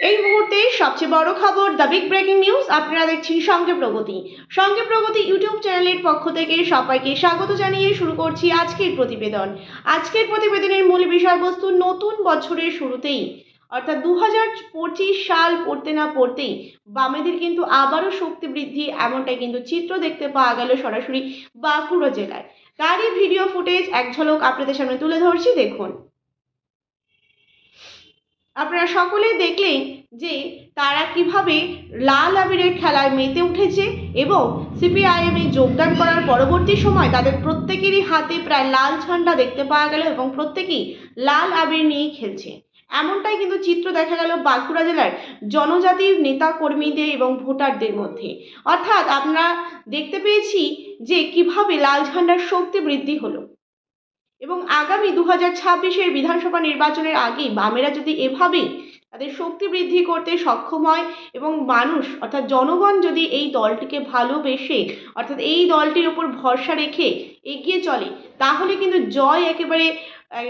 এই মুহূর্তে সবচেয়ে বড় খবর দ্য বিগ ব্রেকিং নিউজ আপনারা দেখছেন সঙ্গে প্রগতি। সঙ্গে প্রগতি ইউটিউব চ্যানেলের পক্ষ থেকে সবাইকে স্বাগত জানিয়ে শুরু করছি আজকের প্রতিবেদন। আজকের প্রতিবেদনের মূল বিষয়বস্তু নতুন বছরের শুরুতেই। অর্থাৎ দু হাজার পঁচিশ সাল পড়তে না পড়তেই বামেদের কিন্তু আবারও শক্তি বৃদ্ধি, এমনটাই কিন্তু চিত্র দেখতে পাওয়া গেল সরাসরি বাঁকুড়া জেলায়। তারই ভিডিও ফুটেজ, এক ঝলক আপনাদের সামনে তুলে ধরছি, দেখুন। আপনারা সকলেই দেখলেন যে তারা কীভাবে লাল আবিরের খেলায় মেতে উঠেছে এবং সিপিআইএমে যোগদান করার পরবর্তী সময় তাদের প্রত্যেকেরই হাতে প্রায় লাল ঝান্ডা দেখতে পাওয়া গেল এবং প্রত্যেকেই লাল আবির নিয়েই খেলছে। এমনটাই কিন্তু চিত্র দেখা গেল বাঁকুড়া জেলার জনজাতির নেতা কর্মীদের এবং ভোটারদের মধ্যে। অর্থাৎ আমরা দেখতে পেয়েছি যে কীভাবে লাল ঝান্ডার শক্তি বৃদ্ধি হলো। এবং আগামী দু হাজার ছাব্বিশের বিধানসভা নির্বাচনের আগে বামেরা যদি এভাবেই তাদের শক্তি বৃদ্ধি করতে সক্ষম হয় এবং মানুষ, অর্থাৎ জনগণ যদি এই দলটিকে ভালোবেসে, অর্থাৎ এই দলটির উপর ভরসা রেখে এগিয়ে চলে, তাহলে কিন্তু জয় একেবারে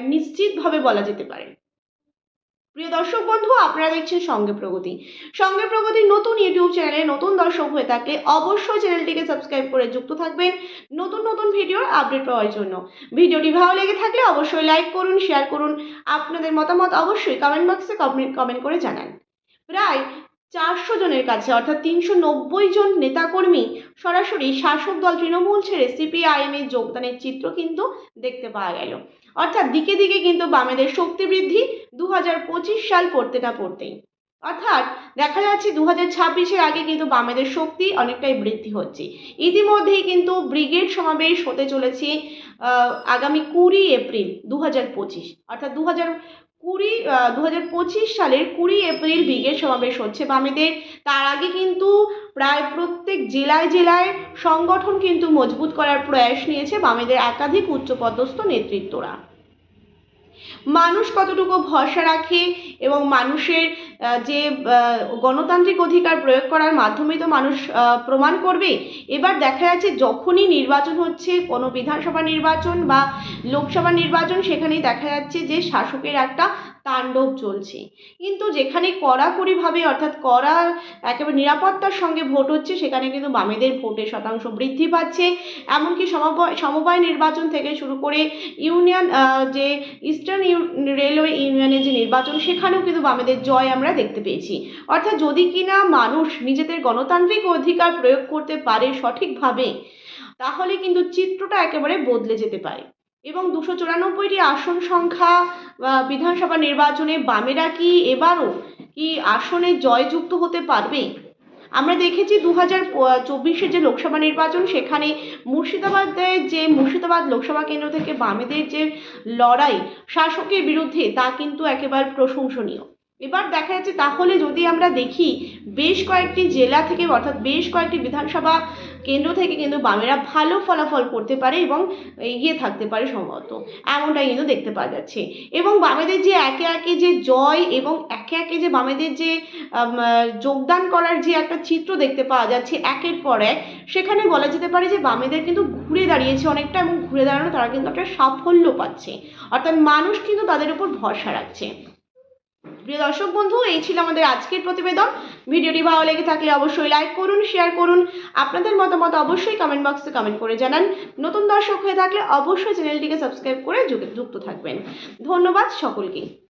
নিশ্চিতভাবে বলা যেতে পারে। প্রিয় দর্শক বন্ধু, আপনারা দেখছেন সঙ্গে প্রগতি। সঙ্গে প্রগতির নতুন ইউটিউব চ্যানেলে নতুন দর্শক হয়ে থাকলে অবশ্যই চ্যানেলটিকে সাবস্ক্রাইব করে যুক্ত থাকবেন নতুন নতুন ভিডিওর আপডেট পাওয়ার জন্য। ভিডিওটি ভালো লেগে থাকলে অবশ্যই লাইক করুন, শেয়ার করুন। আপনাদের মতামত অবশ্যই কমেন্ট বক্সে কমেন্ট কমেন্ট করে জানান। প্রায় চারশো জনের কাছে, অর্থাৎ তিনশো নব্বই জন নেতাকর্মী সরাসরি শাসক দল তৃণমূল ছেড়ে সিপিআইএম যোগদানের চিত্র কিন্তু দেখতে পাওয়া গেল। অর্থাৎ দিকে দিকে কিন্তু বামেদের শক্তি বৃদ্ধি দু হাজার পঁচিশ সাল পড়তে না পড়তেই। অর্থাৎ দেখা যাচ্ছে দু হাজার ছাব্বিশের আগে কিন্তু বামেদের শক্তি অনেকটাই বৃদ্ধি হচ্ছে। ইতিমধ্যেই কিন্তু ব্রিগেড সমাবেশ হতে চলেছে আগামী কুড়ি এপ্রিল দু হাজার পঁচিশ। অর্থাৎ দু হাজার কুড়ি দু হাজার পঁচিশ সালের কুড়ি এপ্রিল ব্রিগেড সমাবেশ হচ্ছে বামেদের তার আগে কিন্তু প্রায় প্রত্যেক জেলায় জেলায় সংগঠন কিন্তু মজবুত করার প্রয়াস নিয়েছে বামেদের একাধিক উচ্চপদস্থ নেতৃত্বরা। মানুষ কতটুকু ভরসা রাখে এবং মানুষের যে গণতান্ত্রিক অধিকার প্রয়োগ করার মাধ্যমে তো মানুষ প্রমাণ করবে। এবার দেখা যাচ্ছে যখনই নির্বাচন হচ্ছে, কোনো বিধানসভা নির্বাচন বা লোকসভা নির্বাচন, সেখানেই দেখা যাচ্ছে যে শাসকের একটা তাণ্ডব চলছে। কিন্তু যেখানে কড়াকড়িভাবে অর্থাৎ কড়া একেবারে নিরাপত্তার সঙ্গে ভোট হচ্ছে, সেখানে কিন্তু বামেদের ভোটের শতাংশ বৃদ্ধি পাচ্ছে। এমনকি সমবায় সমবায় নির্বাচন থেকে শুরু করে ইউনিয়ন যে ইস্টার্ন রেলওয়ে ইউনিয়নের যে নির্বাচন, সেখানেও কিন্তু বামেদের জয় আমরা দেখতে পেয়েছি। অর্থাৎ যদি কিনা মানুষ নিজেদের গণতান্ত্রিক অধিকার প্রয়োগ করতে পারে সঠিকভাবে, তাহলে কিন্তু চিত্রটা একেবারে বদলে যেতে পারে। এবং দুশো চুরানব্বইটি আসন সংখ্যা বিধানসভা নির্বাচনে বামেরা কি এবারও কি আসনে জয়যুক্ত হতে পারবে? আমরা দেখেছি দু হাজার চব্বিশের যে লোকসভা নির্বাচন, সেখানে মুর্শিদাবাদের যে মুর্শিদাবাদ লোকসভা কেন্দ্র থেকে বামেদের যে লড়াই, শাসকের বিরুদ্ধে, তা কিন্তু একেবারে প্রশংসনীয়। এবার দেখা যাচ্ছে, তাহলে যদি আমরা দেখি, বেশ কয়েকটি জেলা থেকে, অর্থাৎ বেশ কয়েকটি বিধানসভা কেন্দ্র থেকে কিন্তু বামেরা ভালো ফলাফল করতে পারে এবং এগিয়ে থাকতে পারে সম্ভবত। এমনটাই কিন্তু দেখতে পাওয়া যাচ্ছে। এবং বামেদের যে একে একে যে জয় এবং একে একে যে বামেদের যে যোগদান করার যে একটা চিত্র দেখতে পাওয়া যাচ্ছে একের পর এক, সেখানে বলা যেতে পারে যে বামেদের কিন্তু ঘুরে দাঁড়িয়েছে অনেকটা এবং ঘুরে দাঁড়ানো তারা কিন্তু একটা সাফল্য পাচ্ছে। অর্থাৎ মানুষ কিন্তু তাদের উপর ভরসা রাখছে। প্রিয় দর্শক বন্ধু, এই ছিল আমাদের আজকের প্রতিবেদন। ভিডিওটি ভালো লেগে থাকলে অবশ্যই লাইক করুন শেয়ার করুন। আপনাদের মতামত অবশ্যই কমেন্ট বক্সে কমেন্ট করে জানান। নতুন দর্শক হয়ে থাকলে অবশ্যই চ্যানেলটিকে সাবস্ক্রাইব করে যুক্ত থাকবেন। ধন্যবাদ সকলকে।